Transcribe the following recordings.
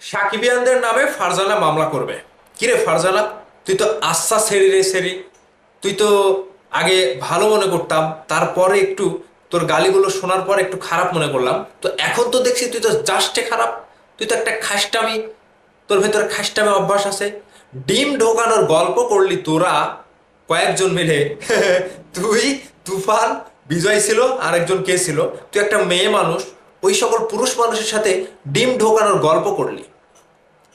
সাকিবিয়ানদের নামে ফারজানা মামলা করবে। কিরে ফারজানা, তুই তো আস্থা সেরি রে সেরি। তুই তো আগে ভালো মনে করতাম, তারপরে একটু তোর গালিগুলো শোনার পর একটু খারাপ মনে করলাম। তো এখন তো দেখছি তুই তো জাস্টে খারাপ। তুই তো একটা খাসটামি, তোর ভেতরে খাসটামি অভ্যাস আছে। ডিম ঢোকানোর গল্প করলি তোরা, কয়েকজন মিলে। তুই, তুফান, বিজয় ছিল আর একজন কে ছিল? তুই একটা মেয়ে মানুষ, ওই সকল পুরুষ মানুষের সাথে ডিম ঢোকানোর গল্প করলি।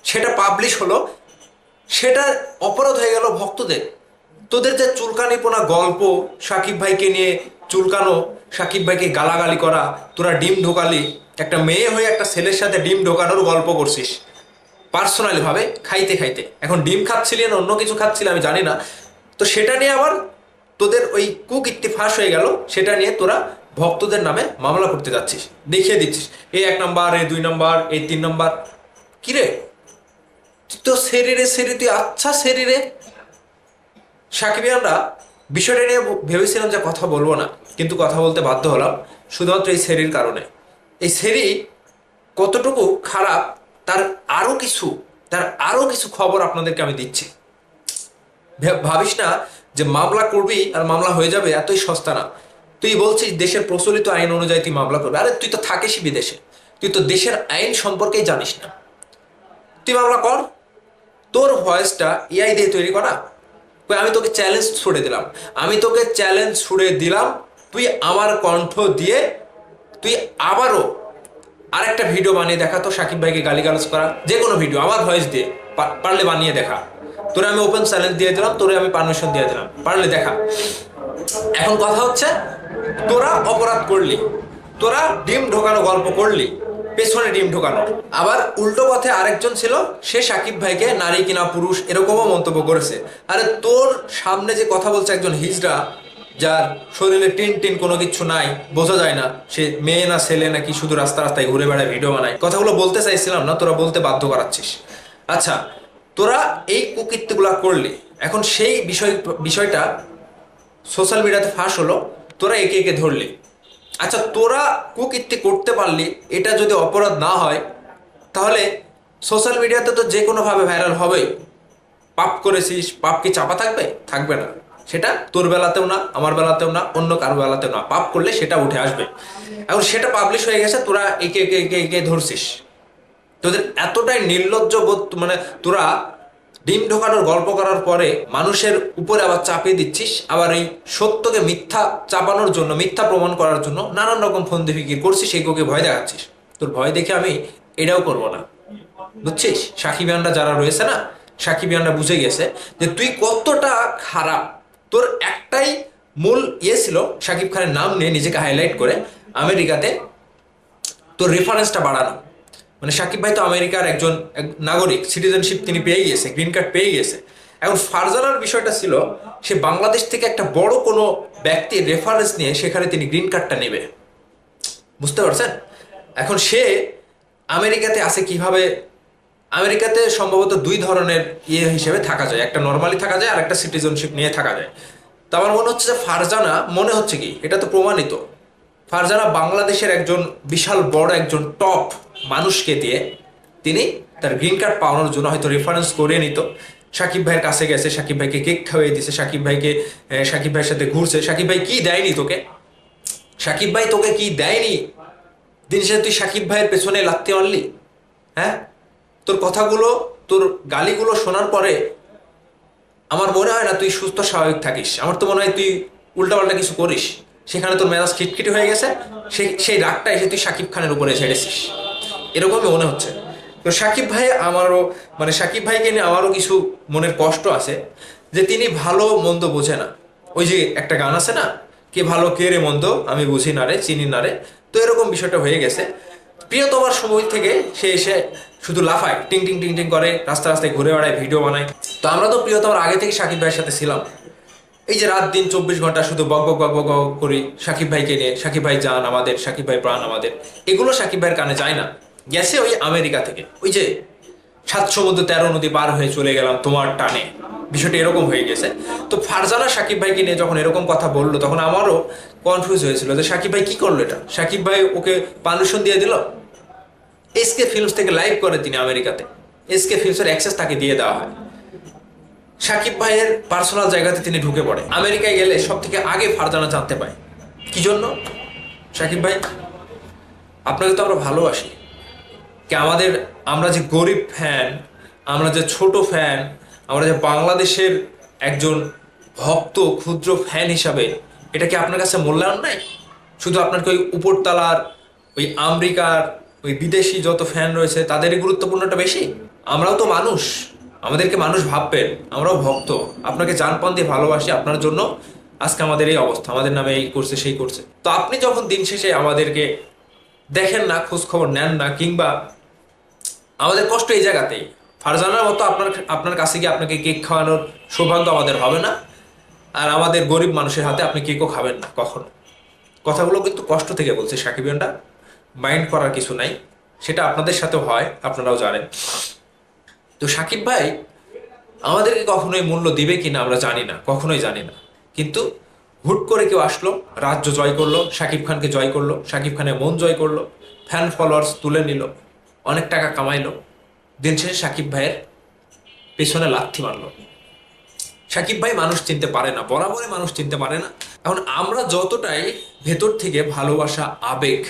সেটা পাবলিশ হলো, সেটা অপরাধ হয়ে গেল ভক্তদের। তোদের যে চুলকানিপোনা গল্প সাকিব ভাইকে নিয়ে চুলকানো, সাকিব ভাইকে গালাগালি করা, তোরা ডিম ঢোকালি, একটা মেয়ে হয়ে একটা ছেলের সাথে ডিম ঢোকানোর গল্প করছিস। পার্সোনালি ভাবে, খাইতে খাইতে। এখন ডিম খাচ্ছিলি না, অন্য কিছু খাচ্ছিলি আমি জানি না। তো সেটা নিয়ে আবার তোদের ওই কুক কুকীর্তি ফাঁস হয়ে গেল, সেটা নিয়ে তোরা ভক্তদের নামে মামলা করতে যাচ্ছিস, দেখিয়ে দিচ্ছিস। এই এক নাম্বার, এই দুই নাম্বার, এই তিন নাম্বার। কিরে? তো শরীরে সেরি তুই আচ্ছা শরীরে। সাকিবিয়ানরা বিষয়টা নিয়ে ভেবেছিলাম যে কথা বলব না, কিন্তু কথা বলতে বাধ্য হলাম, শুধুমাত্র এই সেরির কারণে। এই সেরি কতটুকু খারাপ, তার আরও কিছু, তার আরও কিছু খবর আপনাদেরকে আমি দিচ্ছি। ভাবিস না যে মামলা করবি আর মামলা হয়ে যাবে, এতই সস্তা না। তুই বলছিস দেশের প্রচলিত আইন অনুযায়ী তুই মামলা করবি। আরে তুই তো থাকিসই বিদেশে। তুই তো দেশের আইন সম্পর্কেই জানিস না। তুই মামলা কর। তোর ভয়েসটা এআই দিয়ে তৈরি করা। আমি তোকে চ্যালেঞ্জ ছুড়ে দিলাম। আমি তোকে চ্যালেঞ্জ ছুড়ে দিলাম, তুই আমার কণ্ঠ দিয়ে তুই আবারও আরেকটা ভিডিও বানিয়ে দেখা তো সাকিব ভাইকে গালিগালাজ করা যে কোনো ভিডিও আমার ভয়েস দিয়ে পারলে বানিয়ে দেখা। তোরে আমি ওপেন চ্যালেঞ্জ দিয়ে দিলাম, তোরে আমি পারমিশন দিয়ে দিলাম, পারলে দেখা। এখন কথা হচ্ছে, তোরা অপরাধ করলি, তোরা ডিম ঢোকানো গল্প করলি পেছনে ডিম ঢোকানো। আবার উল্টো পথে আরেকজন ছিল, সে সাকিব ভাইকে নারী কিনা পুরুষ এরকমও মন্তব্য করেছে। আরে তোর সামনে যে কথা বলছে একজন হিজড়া, যার শরীরে টিন টিন কোনো কিছু নাই, বোঝা যায় না, সে মেয়ে না ছেলে নাকি শুধু রাস্তা রাস্তায় ঘুরে বেড়ায় ভিডিও বানায়। কথাগুলো বলতে চাইছিলাম না, তোরা বলতে বাধ্য করাচ্ছিস। আচ্ছা তোরা এই কুকীর্তিগুলা করলি, এখন সেই বিষয়, বিষয়টা সোশ্যাল মিডিয়াতে ফাঁস হলো, তোরা একে একে ধরলি। আচ্ছা তোরা কুকীর্তি করতে পারলি, এটা যদি অপরাধ না হয়, তাহলে সোশ্যাল মিডিয়াতে তো যে কোনোভাবে ভাইরাল হবেই। পাপ করেছিস, পাপ কি চাপা থাকবে? থাকবে না। সেটা তোর বেলাতেও না, আমার বেলাতেও না, অন্য কারও বেলাতেও না। পাপ করলে সেটা উঠে আসবে। এখন সেটা পাবলিশ হয়ে গেছে, তোরা একে একে একে একে ধরছিস। তোদের এতটাই নির্লজ্জ বোধ মানে তোরা ডিম ঢোকানোর গল্প করার পরে মানুষের উপরে আবার চাপিয়ে দিচ্ছিস, আবার এই সত্যকে মিথ্যা চাপানোর জন্য, মিথ্যা প্রমাণ করার জন্য নানান রকম ফন্দি ফিকির করছিস সেইগুলোকে ভয় দেখাচ্ছিস। তোর ভয় দেখে আমি এটাও করব না। বুঝছিস? সাকিবিয়ানরা যারা রয়েছে না সাকিবিয়ানরা বুঝে গেছে যে তুই কতটা খারাপ। তোর একটাই মূল ইয়ে ছিল, সাকিব খানের নাম নিয়ে নিজেকে হাইলাইট করে আমেরিকাতে তোর রেফারেন্সটা বাড়ানো। মানে সাকিব ভাই তো আমেরিকার একজন এক নাগরিক সিটিজেনশিপ তিনি পেয়ে গিয়েছে গ্রিন কার্ড পেয়ে গিয়েছে এখন ফারজানার বিষয়টা ছিল, সে বাংলাদেশ থেকে একটা বড় কোনো ব্যক্তির রেফারেন্স নিয়ে সেখানে তিনি গ্রিন কার্ডটা নেবে। বুঝতে পারছেন? এখন সে আমেরিকাতে আছে কীভাবে? আমেরিকাতে সম্ভবত দুই ধরনের ইয়ে হিসেবে থাকা যায়, একটা নর্মালি থাকা যায় আর একটা সিটিজেনশিপ নিয়ে থাকা যায়। তো আমার মনে হচ্ছে যে ফারজানা, মনে হচ্ছে কি? এটা তো প্রমাণিত। ফারজানা বাংলাদেশের একজন বিশাল বড় একজন টপ মানুষকে দিয়ে তিনি তার গ্রিন কার্ড পাওয়ানোর জন্য হয়তো রেফারেন্স করে নিত। সাকিব ভাইয়ের কাছে গেছে, সাকিব ভাইকে কেক খাওয়িয়ে দিছে, সাকিব ভাইকে সাকিব ভাইয়ের সাথে ঘুরছে। সাকিব ভাই কি দেয়নি তোকে? সাকিব ভাই তোকে কি দেয়নি? দিন শেষে তুই সাকিব ভাইয়ের পেছনে লাগতে পারলি হ্যাঁ? তোর কথাগুলো, তোর গালিগুলো শোনার পরে আমার মনে হয় না তুই সুস্থ, স্বাভাবিক থাকিস। আমার তো মনে হয় তুই উল্টাপাল্টা কিছু করিস। সেখানে তোর মেজাজ খিটখিটি হয়ে গেছে, সেই সেই রাগটা এসে তুই সাকিব খানের উপরে ছেড়েছিস এরকমই মনে হচ্ছে। তো সাকিব ভাই আমারও মানে সাকিব ভাইকে নিয়ে আমারও কিছু মনের কষ্ট আছে, যে তিনি ভালো মন্দ বোঝে না। ওই যে একটা গান আছে না, কে ভালো, কে রে মন্দ, আমি বুঝি না রে, চিনি না রে। তো এরকম বিষয়টা হয়ে গেছে। প্রিয় তোমার সময় থেকে সে এসে শুধু লাফায়, টিং টিং টিং টিং করে রাস্তা রাস্তায় ঘুরে বেড়ায়, ভিডিও বানায়। তো আমরা তো প্রিয় তোমার আগে থেকে সাকিব ভাইয়ের সাথে ছিলাম। এই যে রাত দিন চব্বিশ ঘণ্টা শুধু বক বক বক বক করি, সাকিব ভাইকে নিয়ে, সাকিব ভাই জান আমাদের, সাকিব ভাই প্রাণ আমাদের, এগুলো সাকিব ভাইয়ের কানে যায় না। গেছে ওই আমেরিকা থেকে। ওই যে সাত সমুদ্র তেরো নদী পার হয়ে চলে গেলাম তোমার টানে। বিষয়টা এরকম হয়ে গেছে। তো ফারজানা সাকিব ভাইকে নিয়ে যখন এরকম কথা বলল, তখন আমারও কনফিউজ হয়েছিল যে সাকিব ভাই কি করল এটা? সাকিব ভাই ওকে পারমিশন দিয়ে দিল? এসকে ফিল্মস থেকে লাইভ করে তিনি আমেরিকাতে। এসকে ফিল্মসের অ্যাক্সেস তাকে দিয়ে দেওয়া হয়। সাকিব ভাইয়ের পার্সোনাল জায়গাতে তিনি ঢুকে পড়ে। আমেরিকায় গেলে সব থেকে আগে ফারজানা জানতে পায়। কি জন্য? সাকিব ভাই, আপনাকে তো আমরা ভালোবাসি। কি আমাদের, আমরা যে গরিব ফ্যান আমরা যে ছোট ফ্যান আমরা যে বাংলাদেশের একজন ভক্ত, ক্ষুদ্র ফ্যান হিসাবে, এটা কি আপনার কাছে মূল্যায়ন নাই? শুধু আপনাকে ওই উপরতলার, ওই আমেরিকার, ওই বিদেশি যত ফ্যান রয়েছে, তাদেরই গুরুত্বপূর্ণটা বেশি? আমরাও তো মানুষ। আমাদেরকে মানুষ ভাববেন, আমরাও ভক্ত। আপনাকে জানপান দিয়ে ভালোবাসি, আপনার জন্য আজকে আমাদের এই অবস্থা, আমাদের নামে এই করছে, সেই করছে। তো আপনি যখন দিন শেষে আমাদেরকে দেখেন না খোঁজ খবর নেন না, কিংবা আমাদের কষ্ট এই জায়গাতেই, ফারজানার মতো আপনার আপনার কাছে গিয়ে আপনাকে কেক খাওয়ানোর সৌভাগ্য আমাদের হবে না, আর আমাদের গরিব মানুষের হাতে আপনি কেকও খাবেন না, কখনো। কথাগুলো কিন্তু কষ্ট থেকে বলছে সাকিবিয়ানটা মাইন্ড করার কিছু নাই, সেটা আপনাদের সাথেও হয়, আপনারাও জানেন। তো সাকিব ভাই আমাদেরকে কখনোই মূল্য দিবে কিনা আমরা জানি না, কখনোই জানি না। কিন্তু হুট করে কেউ আসলো, রাজ্য জয় করল, সাকিব খানকে জয় করল, সাকিব খানের মন জয় করল ফ্যান ফলোয়ার্স তুলে নিল, অনেক টাকা কামাইলো, দিন শেষে সাকিব ভাইয়ের পেছনে লাথি মারলো। সাকিব ভাই মানুষ চিনতে পারে না, বরাবরই মানুষ চিনতে পারে না। এখন আমরা যতটাই ভেতর থেকে ভালোবাসা, আবেগ,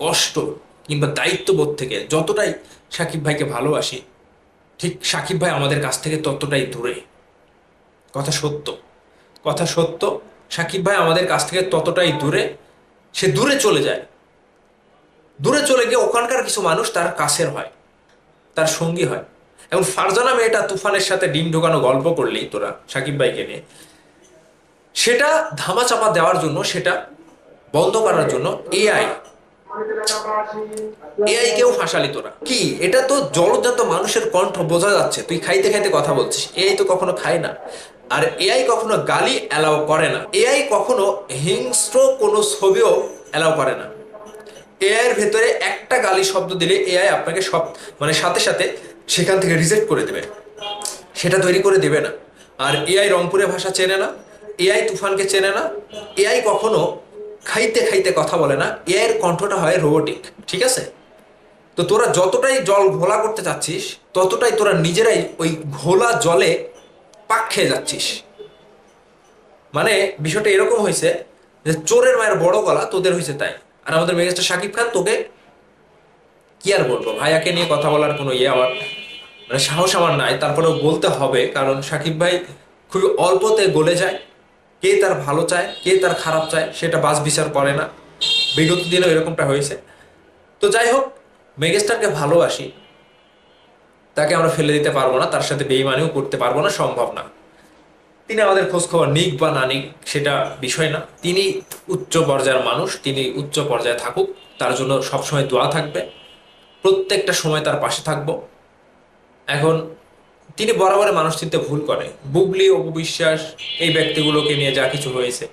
কষ্ট কিংবা দায়িত্ববোধ থেকে যতটাই সাকিব ভাইকে ভালোবাসি ঠিক সাকিব ভাই আমাদের কাছ থেকে ততটাই দূরে। কথা সত্য। কথা সত্য, সাকিব ভাই আমাদের কাছ থেকে ততটাই দূরে, সে দূরে চলে যায়। দূরে চলে গিয়ে ওখানকার কিছু মানুষ তার কাছের হয়, তার সঙ্গী হয়। এবং ফারজানা মেয়েটা তুফানের সাথে ডিম ঢোকানো গল্প করলেই তোরা, সাকিব ভাইকে নিয়ে। সেটা ধামাচাপা দেওয়ার জন্য, সেটা বন্ধ করার জন্য এআই এআই কেও ফাঁসালি তোরা। কি? এটা তো জলজাত মানুষের কণ্ঠ বোঝা যাচ্ছে। তুই খাইতে খাইতে কথা বলছিস। এআই তো কখনো খায় না। আর এআই কখনো গালি অ্যালাউ করে না। এআই কখনো হিংস্র কোনো ছবিও অ্যালাউ করে না। এআই এর ভেতরে একটা গালি শব্দ দিলে এআই আপনাকে সব মানে সাথে সাথে সেখান থেকে রিজেক্ট করে দেবে। সেটা তৈরি করে দেবে না। আর এআই রংপুরের ভাষা চেনে না। এআই তুফানকে চেনে না। এআই কখনো খাইতে খাইতে কথা বলে না, এর কণ্ঠটা হয় রোবোটিক ঠিক আছে? তো তোরা যতটাই জল ঘোলা করতে চাচ্ছিস, ততটাই তোরা নিজেরাই ওই ঘোলা জলে পাক খেয়ে যাচ্ছিস। মানে বিষয়টা এরকম হয়েছে যে চোরের মায়ের বড় গলা তোদের হয়েছে তাই। আর আমাদের মেগাস্টার শাকিব খান তোকে কি আর বলব? ভাইয়াকে নিয়ে কথা বলার কোনো ইয়ে আমার মানে সাহস আমার নাই, তারপরেও বলতে হবে, কারণ সাকিব ভাই খুবই অল্পতে গলে যায়। কে তার ভালো চায়, কে তার খারাপ চায়, সেটা বাস বিচার করে না। বিগত দিনেও এরকমটা হয়েছে। তো যাই হোক, মেগাস্টারকে ভালোবাসি। তাকে আমরা ফেলে দিতে পারব না, তার সাথে বেইমানিও করতে পারব না, সম্ভব না। তিনি আমাদের খোঁজ খবর নিক বা না নিক, সেটা বিষয় না। তিনি উচ্চ পর্যায়ের মানুষ, তিনি উচ্চ পর্যায়ে থাকুক, তার জন্য সবসময় দোয়া থাকবে। প্রত্যেকটা সময় তার পাশে থাকব। এখন তিনি বরাবর মানুষ চিনতে ভুল করে। বুবলি অপবিশ্বাস এই ব্যক্তিগুলোকে নিয়ে যা কিছু হয়েছে,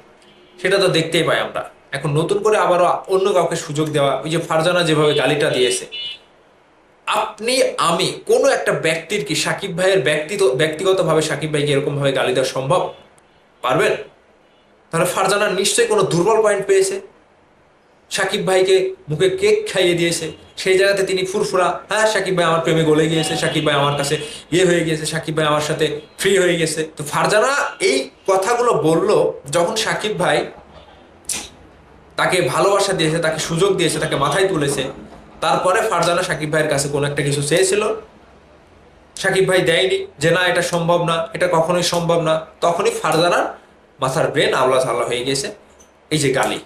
সেটা তো দেখতেই পাই আমরা। এখন নতুন করে আবারও অন্য কাউকে সুযোগ দেওয়া, ওই যে ফারজানা যেভাবে গালিটা দিয়েছে, আপনি, আমি কোনো একটা ব্যক্তির কি সাকিব ভাইয়ের ব্যক্তিগত ব্যক্তিগতভাবে সাকিব ভাইকে এরকম ভাবে গালি দেওয়া সম্ভব? পারবেন? তাহলে ফারজানা নিশ্চয়ই কোনো দুর্বল পয়েন্ট পেয়েছে। সাকিব ভাইকে মুখে কেক খাইয়ে দিয়েছে। সেই জায়গাতে তিনি ফুরফুরা হ্যাঁ সাকিব ভাই আমার প্রেমে গলে গিয়েছে, সাকিব ভাই আমার কাছে ইয়ে হয়ে গিয়েছে, সাকিব ভাই আমার সাথে ফ্রি হয়ে গেছে। তো ফারজানা এই কথাগুলো বলল যখন সাকিব ভাই তাকে ভালোবাসা দিয়েছে, তাকে সুযোগ দিয়েছে, তাকে মাথায় তুলেছে, তারপরে ফারজানা সাকিব ভাইয়ের কাছে কোনো একটা কিছু চেয়েছিল। সাকিব ভাই দেয়নি যে, না, এটা সম্ভব না, এটা কখনোই সম্ভব না। তখনই ফারজানার মাথার ব্রেন আওলা ঝাল্লা হয়ে গেছে। এই যে গালি।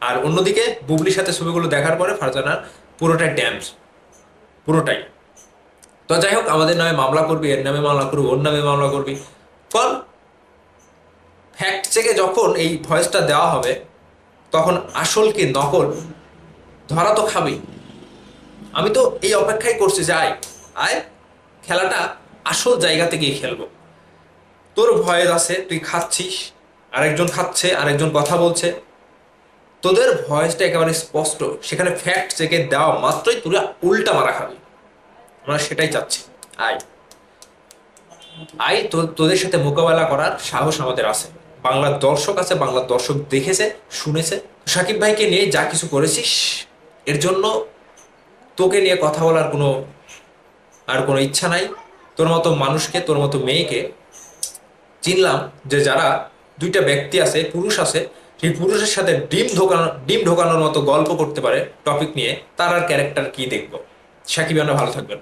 আর অন্যদিকে বুবলির সাথে ছবিগুলো দেখার পরে ফারজানার পুরোটাই ড্যামস। পুরোটাই। তো যাই হোক, আমাদের নামে মামলা করবি, এর নামে মামলা করবি, ওর নামে মামলা করবি। ফল ফ্যাক্ট চেকে যখন এই ভয়েসটা দেওয়া হবে, তখন আসল কি নকল, ধরা তো খাবি আমি তো এই অপেক্ষাই করছি যে আয় আয়, খেলাটা আসল জায়গাতে গিয়ে খেলব। তোর ভয়েস আছে, তুই খাচ্ছিস, আরেকজন খাচ্ছে, আরেকজন কথা বলছে। তোদের ভয়েসটা একেবারে স্পষ্ট, সেখানে ফ্যাক্ট চেকে দেওয়া মাত্রই তোরা উল্টা মারা খাবি। আমরা সেটাই চাচ্ছি। আয়। আয় তোদের সাথে মোকাবেলা করার সাহস আমাদের আছে। বাংলার দর্শক আছে, বাংলার দর্শক দেখেছে, শুনেছে। সাকিব ভাইকে নিয়ে যা কিছু করেছিস, এর জন্য তোকে নিয়ে কথা বলার কোনো, আর কোনো ইচ্ছা নাই। তোর মতো মানুষকে, তোর মতো মেয়েকে চিনলাম যে যারা দুইটা ব্যক্তি আছে, পুরুষ আছে সেই পুরুষের সাথে ডিম ঢোকানো, ডিম ঢোকানোর মতো গল্প করতে পারে টপিক নিয়ে, তার আর ক্যারেক্টার কি দেখব? সাকিব ভালো থাকবেন।